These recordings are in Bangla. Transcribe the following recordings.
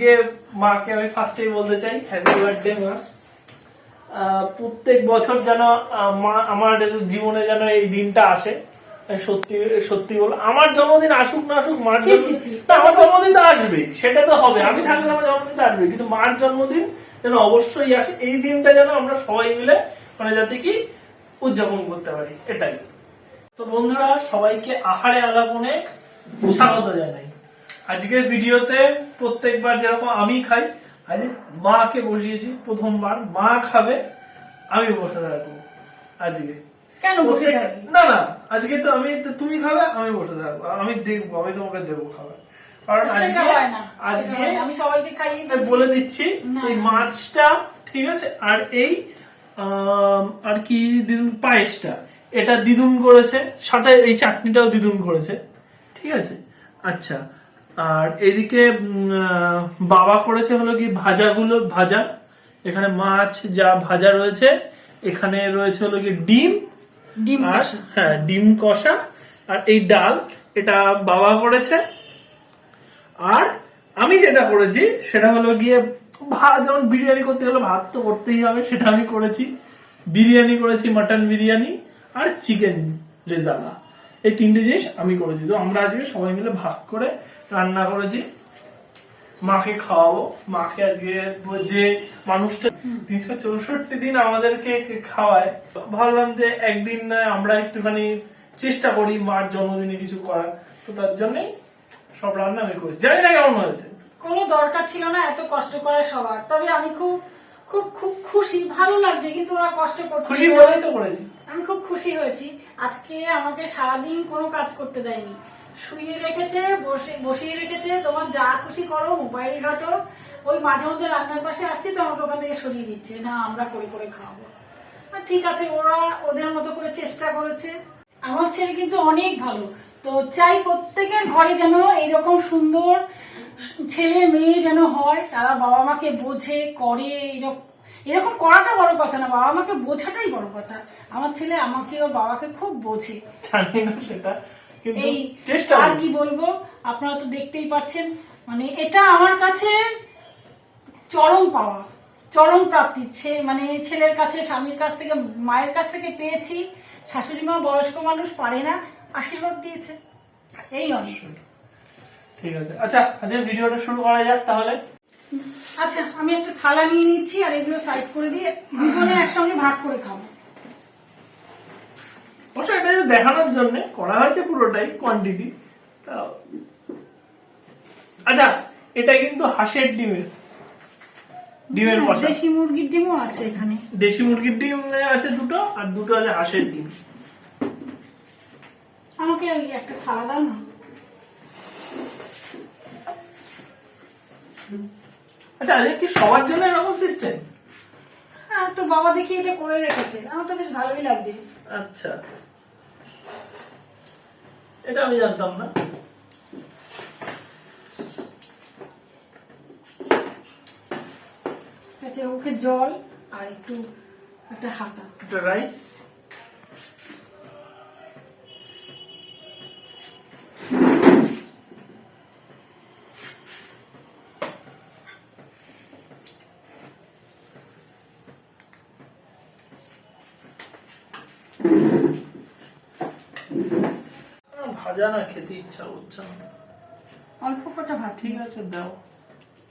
আজকে মাকে আমি ফার্স্টেই বলতে চাই হ্যাপি বার্থডে মা। প্রত্যেক বছর যেন মা আমার জীবনে যেন এই দিনটা আসে। সত্যি সত্যি বল আমার জন্মদিন আসুক না আসুক মার জন্মদিন আমার জন্মদিন তো আসবে সেটা তো হবে। আমি থাকলে আমার জন্মদিন তো আসবে কিন্তু মার জন্মদিন যেন অবশ্যই আসে এই দিনটা যেন আমরা সবাই মিলে মানে যাতে কি উদযাপন করতে পারি এটাই। তো বন্ধুরা সবাইকে আহারে আলাপনে স্বাগত জানাই। আজকের ভিডিওতে প্রত্যেকবার যেরকম আমি খাই আজ মাকে বসিয়েছি প্রথমবার মা খাবে আমি বসে থাকব আজকে। কেন বসে না না আজকে তো আমি তুমি খাবে আমি বসে থাকব আমি দেখব আমি তোমাকে দেবো খাবার। কারণ আজকে না সেটা আজকে আমি সবাইকে খাইয়ে বলে দিচ্ছি এই মাছটা ঠিক আছে আর এই আর কি দিদুন পায়েসটা এটা দিদুন করেছে সাথে এই চাটনিটাও দিদুন করেছে ঠিক আছে? আচ্ছা আর এদিকে বাবা করেছে হলো কি ভাজাগুলো ভাজা। এখানে মাছ যা ভাজা রয়েছে এখানে রয়েছে হলো কি ডিম। ডিম আর হ্যাঁ ডিম কষা। আর এই ডাল এটা বাবা করেছে। আর আমি যেটা করেছি সেটা হলো গিয়ে ভাত যেমন বিরিয়ানি করতে গেলে ভাত তো করতেই হবে সেটা আমি করেছি। বিরিয়ানি করেছি মাটন বিরিয়ানি আর চিকেন রেজালা। এই তিনটে জিনিস আমি করেছি। তো আমরা আজকে সবাই মিলে ভাগ করে রান্না করেছি। মাকে খাওয়াবো। মাকে আজকে যে মানুষটা তিনশো চৌষট্টি দিন আমাদেরকে খাওয়ায়, ভাবলাম যে একদিন আমরা একটুখানি চেষ্টা করি মার জন্মদিনে কিছু করার। তো তার জন্যই সব রান্না আমি করেছি। জানি না কেমন হয়েছে। কোনো দরকার ছিল না, এত কষ্ট করে সবার। তবে আমি খুব খুব খুব খুশি ভালো লাগছে কিন্তু ওরা কষ্ট করছে। খুশি বলেই তো করেছি। আমি খুব খুশি হয়েছি। আজকে আমাকে সারাদিন কোনো কাজ করতে দেয়নি। শুয়ে রেখেছে বসে বসিয়ে রেখেছে তোমার যা খুশি করো মোবাইল ঘাটো। ওই মাঝে মধ্যে রান্নার পাশে আসছি তো আমাকে ওখান থেকে সরিয়ে দিচ্ছে না আমরা করে করে খাওয়াবো। আর ঠিক আছে ওরা ওদের মতো করে চেষ্টা করেছে। আমার ছেলে কিন্তু অনেক ভালো। তো চাই প্রত্যেকের ঘরে যেন এইরকম সুন্দর ছেলে মেয়ে যেন হয় তারা বাবা মাকে বোঝে করে এরকম এরকম করাটা বড় কথা না বাবা মাকে বোঝাটাই বড় কথা। আমার ছেলে আমাকে ওর বাবাকে খুব বোঝে। জানি না সেটা এই আর কি বলব আপনারা তো দেখতেই পাচ্ছেন মানে এটা আমার কাছে চরম পাওয়া চরম প্রাপ্তি। ছে- মানে ছেলের কাছে স্বামীর কাছ থেকে মায়ের কাছ থেকে পেয়েছি। শাশুড়ি মা বয়স্ক মানুষ পারে না আশীর্বাদ দিয়েছে। এই অনেক। ঠিক আছে। আচ্ছা আজকে ভিডিওটা শুরু করা যাক তাহলে। আচ্ছা আমি একটা থালা নিয়ে নিচ্ছি আর এগুলো সাইড করে দিয়ে দুজনে একসঙ্গে ভাগ করে খাব। অবশ্য এটা দেখানোর জন্য করা হয়েছে পুরোটাই কোয়ান্টিটি আচ্ছা এটা কিন্তু হাঁসের ডিমের ডিমের হ্যাঁ, কষা। দেশি মুরগির ডিমও আছে এখানে। দেশি মুরগির ডিম আছে দুটো আর দুটো আছে হাঁসের ডিম। আমাকে একটা থালা দাও না। আচ্ছা আজকে কি সবার জন্য এরকম সিস্টেম হ্যাঁ তো বাবা দেখি এটা করে রেখেছে। আমার তো বেশ ভালোই লাগছে। আচ্ছা। এটা আমি জানতাম না। আছে ওকে জল আর একটু একটা হাতা। এটা রাইস ভাজা না খেতে ইচ্ছা হচ্ছে না। অল্প কটা ভাত। ঠিক আছে দাও।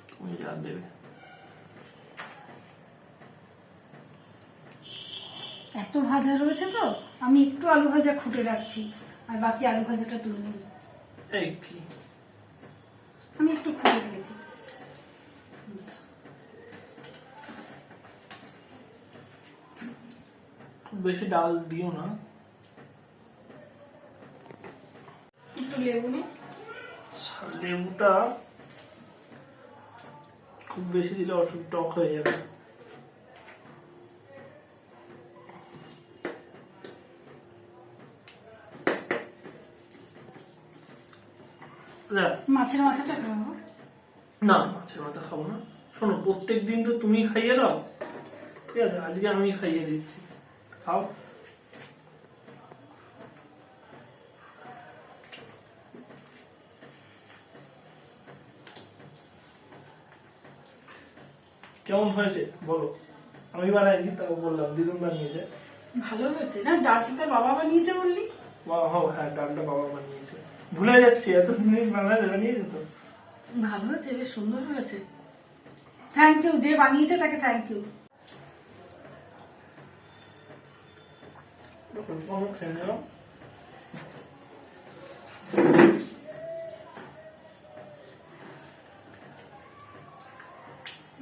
তুমি যা দেবে। এত ভাজা রয়েছে তো আমি একটু আলু ভাজা খুঁটে রাখছি আর বাকি আলু ভাজাটা তুলে এই কি? আমি একটু খুঁটে রেখেছি। বেশি ডাল দিও না। একটু লেবু নে লেবুটা খুব বেশি দিলে অসুখ টক হয়ে যাবে। মাছের মাথাটা খাব। না মাছের মাথা খাব না। শোনো প্রত্যেক দিন তো তুমি খাইয়ে দাও। ঠিক আছে আজকে আমি খাইয়ে দিচ্ছি। খাও। কেমন হয়েছে? বলো। আমি বানাইনি তাও বললাম দিদুন বানিয়েছে। ভালো হয়েছে না? ডালটা বাবা বানিয়েছে বললি? বাবা হো হ্যাঁ ডালটা বাবা বানিয়েছে। ভুলে যাচ্ছি এত জিনিস বানাতে বানিয়েছে তো ভালো হয়েছে বেশ সুন্দর হয়েছে। থ্যাংক ইউ যে বানিয়েছে তাকে থ্যাংক ইউ অমুক খেয়ে নিলাম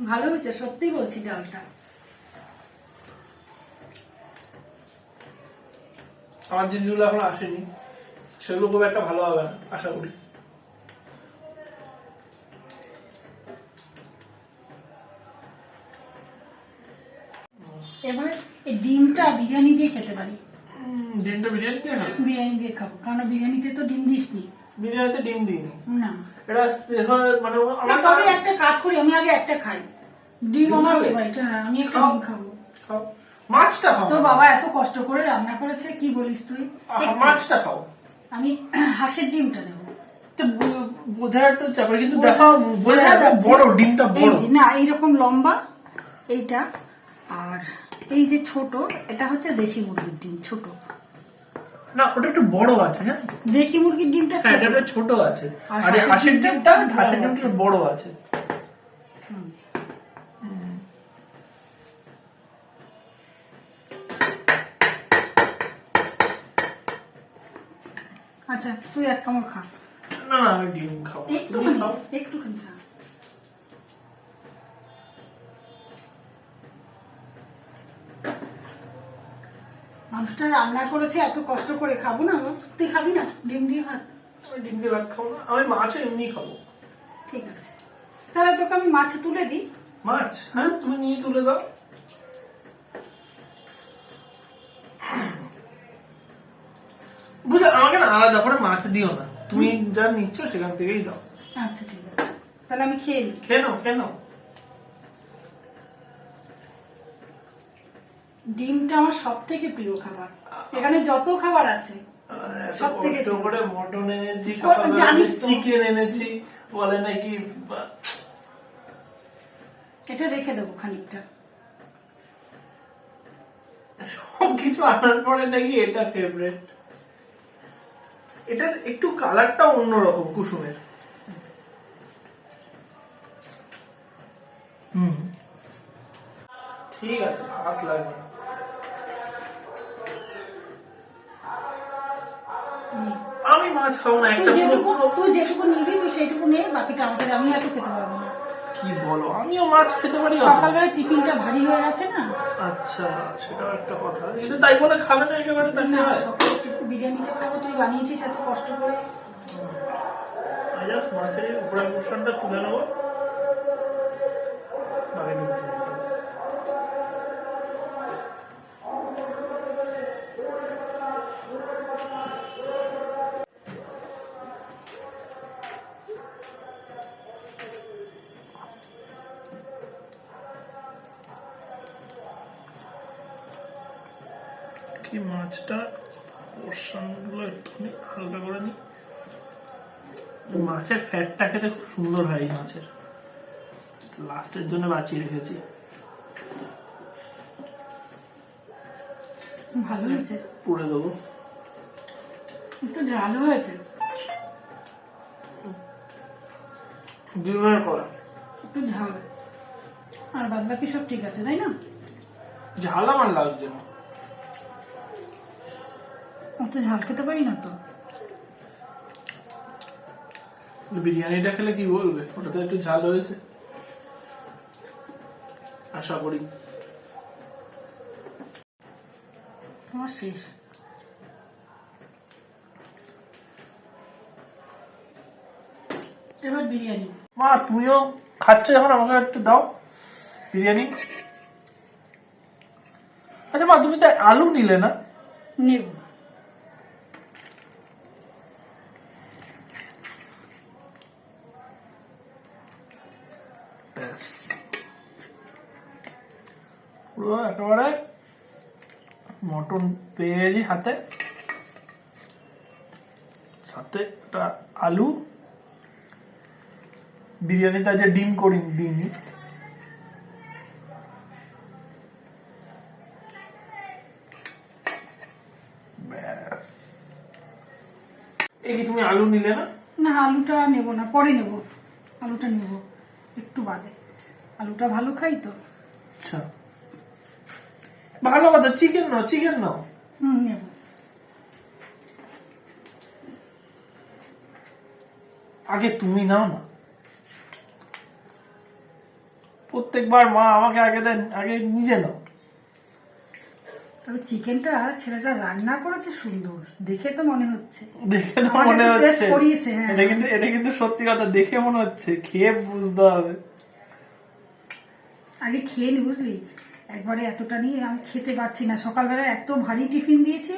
ভালো হয়েছে সত্যি বলছি ডালটা আমার জিনিসগুলো এখন আসেনি। সেগুলো খুব একটা ভালো হবে আশা করি। এবার এই ডিমটা বিরিয়ানি দিয়ে খেতে পারি। ডিমটা বিরিয়ানি দিয়ে খাবে? বিরিয়ানি দিয়ে খাব। কারণ বিরিয়ানিতে তো ডিম দিসনি বিরিয়ানিতে ডিম দিইনি না। এটা স্পেশাল মানে না, আমার তবে একটা কাজ করি আমি আগে একটা খাই। ডিম আমার? ফেভারিট হ্যাঁ আমি একটা ডিম খাব। খাও। মাছটা খাও। তোর বাবা এত কষ্ট করে রান্না করেছে কি বলিস তুই? মাছটা খাও। আমি হাঁসের ডিমটা নেব। তো বো- বোঝা একটু চাপে কিন্তু দেখাও বোঝা বড় ডিমটা বড়। না এইরকম লম্বা এইটা। আর এই যে ছোট এটা হচ্ছে দেশি মুরগির ডিম ছোট। না ওটা একটু বড় আছে হ্যাঁ? দেশি মুরগির ডিমটা হ্যাঁ এটা ছোট। আছে। আর এই হাঁসের ডিমটা হাঁসের ডিমটা বড় আছে। আচ্ছা তুই এক কামড় খা। না ডিম খাব। একটু খাও। একটুখানি খা। মানুষটা রান্না করেছে এত কষ্ট করে খাব না? তুই খাবি না? ডিম দিয়ে ভাত? ডিম দিয়ে ভাত খাব না। আমি মাছও এমনি খাব। ঠিক আছে। তাহলে তোকে আমি মাছ তুলে দিই। মাছ? হ্যাঁ তুমি নিয়ে তুলে দাও। বুঝলে আমাকে না আলাদা করে মাছ দিও না। তুমি যা নিচ্ছ সেখান থেকেই দাও। আচ্ছা ঠিক আছে। তাহলে আমি খেয়ে নিই খেয়ে নাও খেয়ে নাও। ডিমটা আমার সব থেকে প্রিয় খাবার। এখানে যত খাবার আছে সব থেকে করে মটন এনেছি চিকেন এনেছি বলে নাকি এটা রেখে দেবো খানিকটা। সব কিছু আনার পরে নাকি এটা ফেভারিট এটার একটু কালারটা অন্যরকম কুসুমের। হুম। ঠিক আছে হাত লাগবে। আমি মাছ খাব না একটা যেটুকু তুই যেটুকু নিবি তুই সেইটুকু নে বাকিটা আমাদের আমি এত খেতে পারব না। কি বলো? আমিও মাছ খেতে পারি সকালবেলা টিফিনটা ভারী হয়ে গেছে না? আচ্ছা সেটাও একটা কথা। কিন্তু তাই বলে খাবে না একেবারে তাই না সকালে একটু বিরিয়ানিটা খাব তুই বানিয়েছিস এত কষ্ট করে। মাছের উপরে উপরের পোর্শনটা তুলে নেব। কি মাছটা? পোর্শনগুলো একটুখানি হালকা করে নিই। মাছের ফ্যাটটা খেতে খুব সুন্দর হয় এই মাছের। লাস্টের জন্য বাঁচিয়ে রেখেছি। ভালো হয়েছে। পুড়ে দেবো। একটু ঝাল হয়েছে। ডিমের করা। একটু ঝাল। আর বাদ বাকি সব ঠিক আছে তাই না? ঝাল আমার লাগছে না অত ঝাল খেতে পারি না তো? বিরিয়ানিটা খেলে কি বলবে? ওটা তো একটু ঝাল হয়েছে আশা করি। আমার শেষ। এবার বিরিয়ানি। মা তুমিও খাচ্ছ যখন আমাকে একটু দাও বিরিয়ানি। আচ্ছা মা তুমি তো আলু নিলে না? নেব। পুরো একেবারে মটন পেঁয়াজি হাতে। সাথে একটা আলু। বিরিয়ানিতে যে ডিম করি দিইনি। এই তুমি আলু নিলে না? না আলুটা না পরে আলুটা একটু বাদে। আলুটা ভালো খাই তো। আচ্ছা। ভালো কথা চিকেন নাও চিকেন নাও। হুম আগে তুমি নাও না। প্রত্যেকবার মা আমাকে আগে দেন আগে নিজে নাও। তবে চিকেনটা ছেলেটা রান্না করেছে সুন্দর দেখে তো মনে হচ্ছে। দেখে তো মনে হচ্ছে। করিয়েছে, হ্যাঁ। এটা কিন্তু এটা কিন্তু সত্যি কথা দেখে মনে হচ্ছে খেয়ে বুঝতে হবে। আগে খেয়ে নি বুঝলি? একবারে এতটা নিয়ে আমি খেতে পারছি না। সকালবেলা এত ভারী টিফিন দিয়েছি।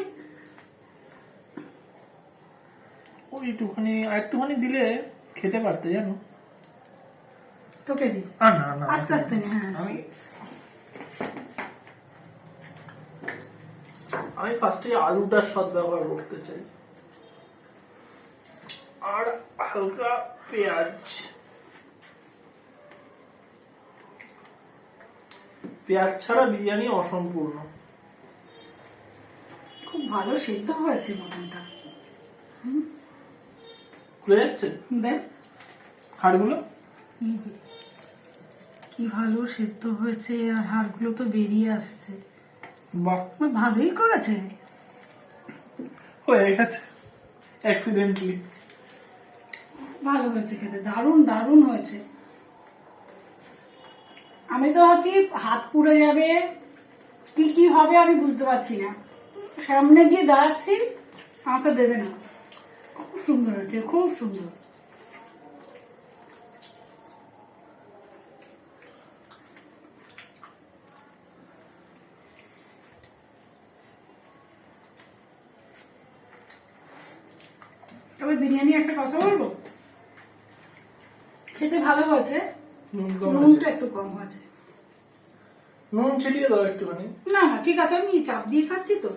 ওই একটুখানি একটুখানি দিলে খেতে পারতে জানো? তোকে দি। আস্তে আস্তে হ্যাঁ। আমি আমি ফার্স্টে আলুটার সদ ব্যবহার করতে চাই। আর হালকা পেঁয়াজ। পেঁয়াজ ছাড়া বিরিয়ানি অসম্পূর্ণ। খুব ভালো সেদ্ধ হয়েছে মটনটা। খুলে যাচ্ছে? দেখ। হাড়গুলো? কি ভালো সেদ্ধ হয়েছে আর হাড়গুলো তো বেরিয়ে আসছে। বাহ। ভালোই করেছে। হয়ে গেছে। অ্যাক্সিডেন্টলি ভালো হয়েছে খেতে দারুণ দারুণ হয়েছে। আমি তো ভাবছি হাত পুড়ে যাবে। কি কি হবে আমি বুঝতে পারছি না। সামনে গিয়ে দাঁড়াচ্ছি, আমাকে দেবে না। খুব সুন্দর হচ্ছে, খুব সুন্দর। তবে বিরিয়ানি একটা কথা বলব? খেতে ভালো হয়েছে। নুনটা একটু কম হয়েছে নুন ছিটিয়ে দাও একটুখানি। না না ঠিক আছে আমি চাপ দিয়ে খাচ্ছি তো।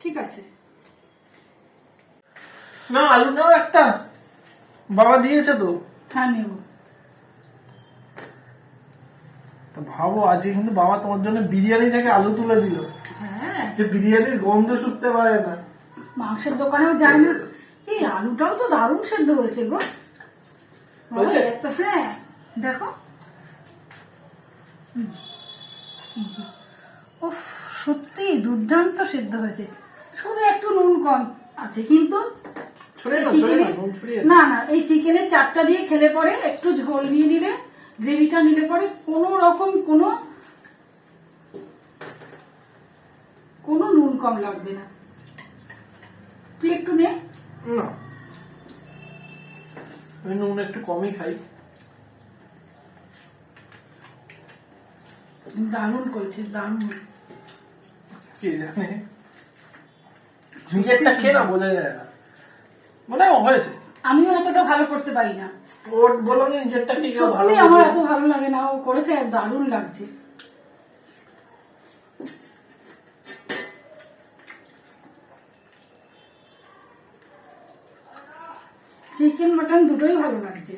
ঠিক আছে। না আলু নাও একটা। বাবা দিয়েছে তো। হ্যাঁ নেব তো ভাবো আজকে কিন্তু বাবা তোমার জন্য বিরিয়ানি থেকে আলু তুলে দিল। হ্যাঁ। যে বিরিয়ানির গন্ধ শুকতে পারে না। মাংসের দোকানেও যায় না। এই আলুটাও তো দারুণ সেদ্ধ হয়েছে গো? হ্যাঁ। দেখো। ও সত্যি দুর্দান্ত সেদ্ধ হয়েছে। শুধু একটু নুন কম আছে কিন্তু। না না এই চিকেনের চারটা দিয়ে খেলে পরে একটু ঝোল নিয়ে নিলে গ্রেভিটা নিলে পরে কোনো রকম কোনো কোনো নুন কম লাগবে না। তুই একটু নে। না। আমি নুন একটু কমই খাই। দারুণ করেছিস দারুণ। কে জানে। নিজেরটা খেয়ে না বোঝা যায় না। মনে হয়েছে। আমিও এতটা ভালো করতে পারি না। ওর বলো না নিজেরটা খেয়ে ভালো সত্যি আমার এত ভালো লাগে না ও করেছে দারুণ লাগছে। চিকেন মাটন দুটোই ভালো লাগছে।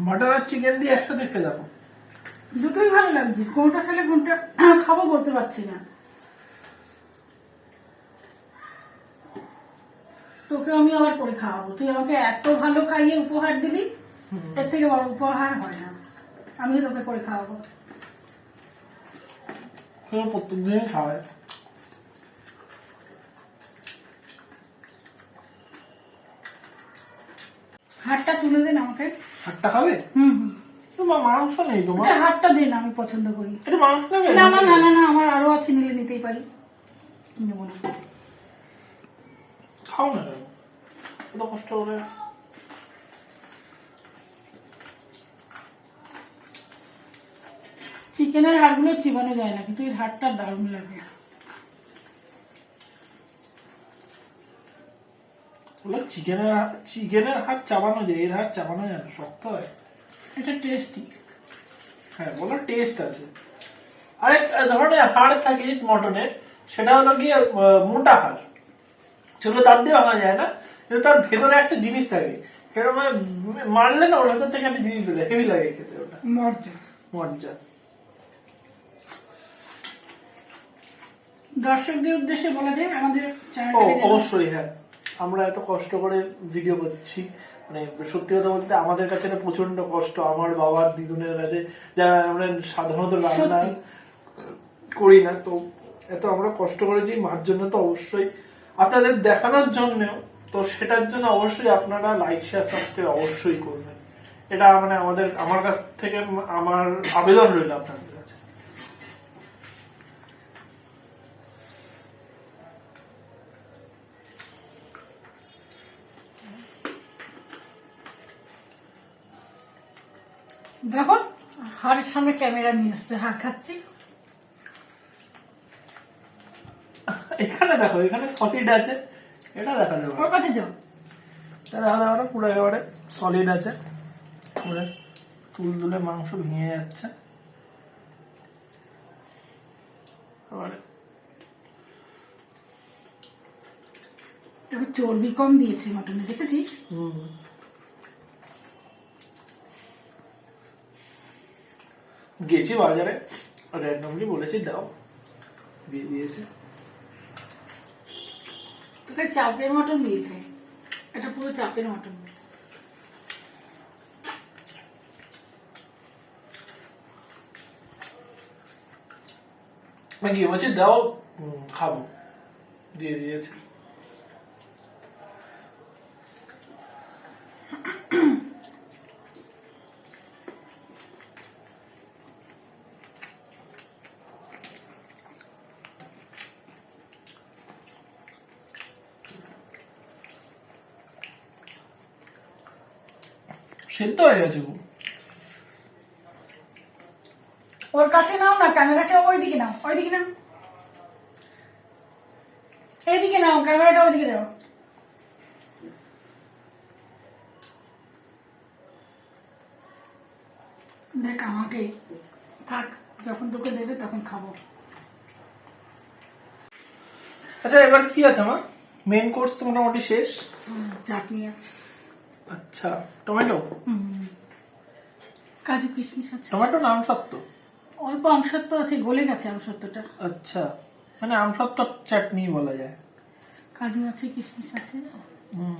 মাটন আর চিকেন দিয়ে একসাথে যাব দুটোই ভালো লাগছে। কোনটা খেলে কোনটা খাব বলতে পারছি না। তোকে আমি আবার করে খাওয়াবো। তুই আমাকে এত ভালো খাইয়ে উপহার দিলি এর থেকে বড় উপহার হয় না। আমি তোকে করে খাওয়াবো। কেউ প্রত্যেক দিনই খাওয়ায়। হাড়টা তুলে দেন আমাকে। হাটটা খাবে? হুম হুম। মাংস নেই তোমার। এটা হাড়টা দেন আমি পছন্দ করি। এটা মাংস নেবে? না না না না আমার আরও আছে নিলে নিতেই পারি। নেব না। খাও না কষ্ট করে। চিকেনের হাড়গুলো চিবানো যায় না কিন্তু এর হাড়টা দারুণ লাগে। চিকেনের চিকেনের হাত চাবানো যায় এর হাত চাবানো যায় না শক্ত হয়। এটা টেস্টি হ্যাঁ বলো টেস্ট আছে। আরেক ধরনের হাড় থাকে মটনের সেটা হলো গিয়ে মোটা হাড়। সেগুলো দাঁত দিয়ে ভাঙা যায় না কিন্তু তার ভেতরে একটা জিনিস থাকে। সেরকম ভাবে মারলে না ওর ভেতর থেকে একটা জিনিস বেরোয় হেভি লাগে খেতে ওটা। মজ্জা দর্শকদের উদ্দেশ্যে বলা যায় আমাদের চ্যানেলটাকে অবশ্যই হ্যাঁ। আমরা এত কষ্ট করে ভিডিও করছি। মানে সত্যি কথা বলতে আমাদের কাছে এটা প্রচণ্ড কষ্ট আমার বাবার দিদুনের কাছে। যারা আমরা সাধারণত রান্না। করি না তো এত আমরা কষ্ট করেছি মার জন্য তো অবশ্যই। আপনাদের দেখানোর জন্য তো সেটার জন্য অবশ্যই আপনারা লাইক শেয়ার সাবস্ক্রাইব অবশ্যই করবেন। এটা মানে আমাদের আমার কাছ থেকে আমার আবেদন রইল আপনাদের কাছে দেখো হাড়ের সামনে ক্যামেরা নিয়ে এসছে হাড় খাচ্ছি। এখানে দেখো এখানে সলিড আছে এটা দেখা যাবে। ওর কাছে যাও। পুরো একেবারে সলিড আছে। পুরো তুল তুলে মাংস ভেঙে যাচ্ছে। চর্বি কম দিয়েছে মটনে দেখেছিস? হুম। গেছি বাজারে। র্যান্ডমলি বলেছি দাও। দিয়ে দিয়েছে। তোকে চাপের মটন দিয়েছে। এটা পুরো চাপের মটন গিয়ে বলছি দাও খাব। দিয়ে দিয়েছে। সেদ্ধ হয়ে গেছে। ওর কাছে নাও না ক্যামেরাটা ওইদিকে নাও ওইদিকে নাও। এইদিকে নাও ক্যামেরাটা ওইদিকে দাও। দেখ আমাকে থাক যখন তোকে দেবে তখন খাব। আচ্ছা এবার কি আছে আমার মেন কোর্স তো মোটামুটি শেষ। চাটনি আছে। আচ্ছা টমেটো? কাজু কিশমিশ আছে। টমেটো না আমসত্ত্ব? অল্প আমসত্ব আছে গলে গেছে আমসত্বটা আচ্ছা মানে আমসত্ত্ব চাটনি বলা যায়। কাজু আছে কিশমিশ আছে। হুম।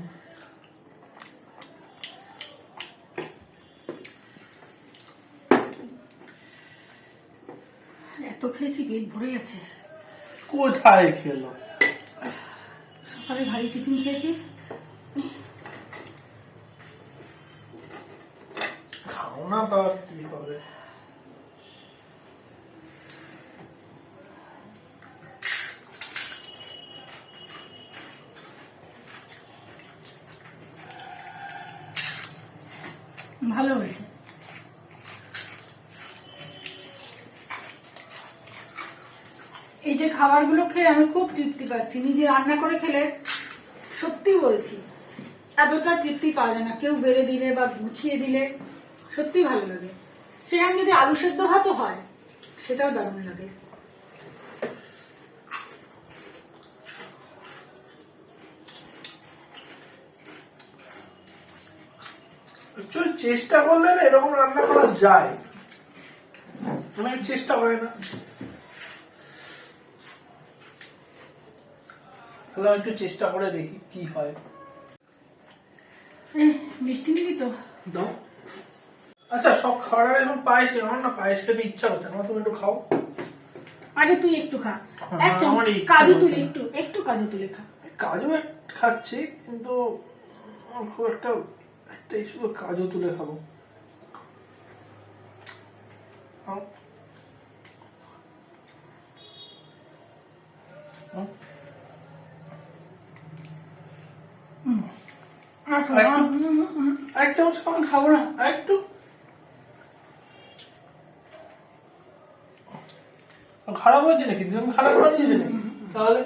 এত খেয়েছি পেট ভরে গেছে। কোথায় খেলো? সকালে ভারী টিফিন খেয়েছি খাও না তো আর কি হবে ভালো হয়েছে এই যে খাবারগুলো খেয়ে আমি খুব তৃপ্তি পাচ্ছি। নিজে রান্না করে খেলে সত্যি বলছি, এতটা তৃপ্তি পাওয়া যায় না। কেউ বেড়ে দিলে বা গুছিয়ে দিলে সত্যি ভালো লাগে। সেখানে যদি আলু সেদ্ধ ভাতও হয়, সেটাও দারুণ লাগে। চেষ্টা করলে না এরকম রান্না করা যায়। অনেক চেষ্টা করে না। তাহলে একটু চেষ্টা করে দেখি কি হয়। মিষ্টি নিবি তো? দাও আচ্ছা সব খাবার এখন পায়েস আমার না পায়েস খেতে ইচ্ছা হচ্ছে না। তুমি একটু খাও। আগে তুই একটু খা। হ্যাঁ, এক চামচ কাজু তুলে একটু একটু কাজু তুলে খা। কাজু খাচ্ছি কিন্তু খুব একটা একটাই শুধু কাজু তুলে খাব খাও। খাও। আচ্ছা, আরেকটু? হুম, হুম, হুম। এক চামচ খাও আমি খাব না একটু। খারাপ হয়েছে নাকি? তুমি খারাপ বানিয়েছে নাকি? তাহলে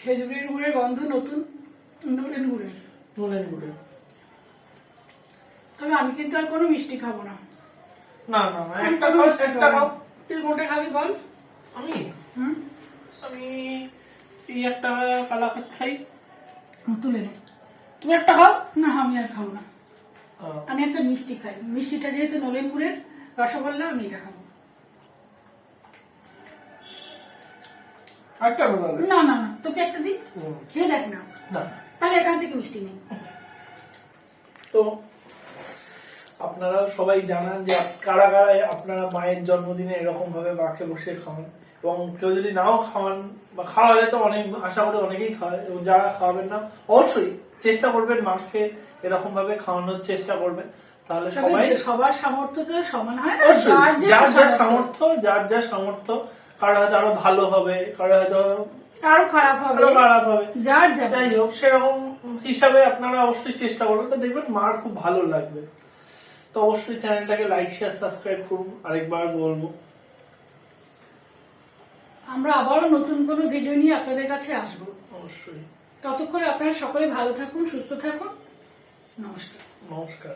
খেজুরের গুড়ের গন্ধ নতুন নুনের গুড়ের। নুনের গুড়ে তবে আমি কিন্তু আর কোনো মিষ্টি খাব না। না না একটা খাও একটা খাও। তুই কোনটা খাবি বল। আমি? হুম? আমি এই একটা কালাকাত খাই। তুলে নে। তুমি একটা খাও? না আমি আর খাব না। আমি একটা মিষ্টি খাই। মিষ্টিটা যেহেতু নলেন গুড়ের রসগোল্লা আমি এটা খাব। একটা না। না না তোকে একটা দিই? খেয়ে দেখ না। না। তাহলে এখান থেকে মিষ্টি নেই। তো আপনারা সবাই জানান যে কারা কারা আপনারা মায়ের জন্মদিনে এরকম ভাবে মাকে বসে খাওয়ান এবং কেউ যদি নাও খাওয়ান বা খাওয়ালে তো অনেক আশা করি অনেকেই খাওয়ায় এবং যারা খাওয়াবেন না অবশ্যই চেষ্টা করবেন মাকে এরকম ভাবে খাওয়ানোর চেষ্টা করবেন। তাহলে সবাই সবার সামর্থ্য তো সমান হয় না যার যার সামর্থ্য। যার যার সামর্থ্য কারও হয়তো আরও ভালো হবে কারও হয়তো আরও খারাপ হবে। আরও খারাপ হবে। যার যার যাই হোক সেরকম হিসাবে আপনারা অবশ্যই চেষ্টা করবেন। তো দেখবেন মার খুব ভালো লাগবে। তো অবশ্যই চ্যানেলটাকে লাইক শেয়ার সাবস্ক্রাইব করুন। আরেকবার বলব। আমরা আবারও নতুন কোনো ভিডিও নিয়ে আপনাদের কাছে আসব। অবশ্যই। ততক্ষণে আপনারা সকলে ভালো থাকুন সুস্থ থাকুন। নমস্কার। নমস্কার।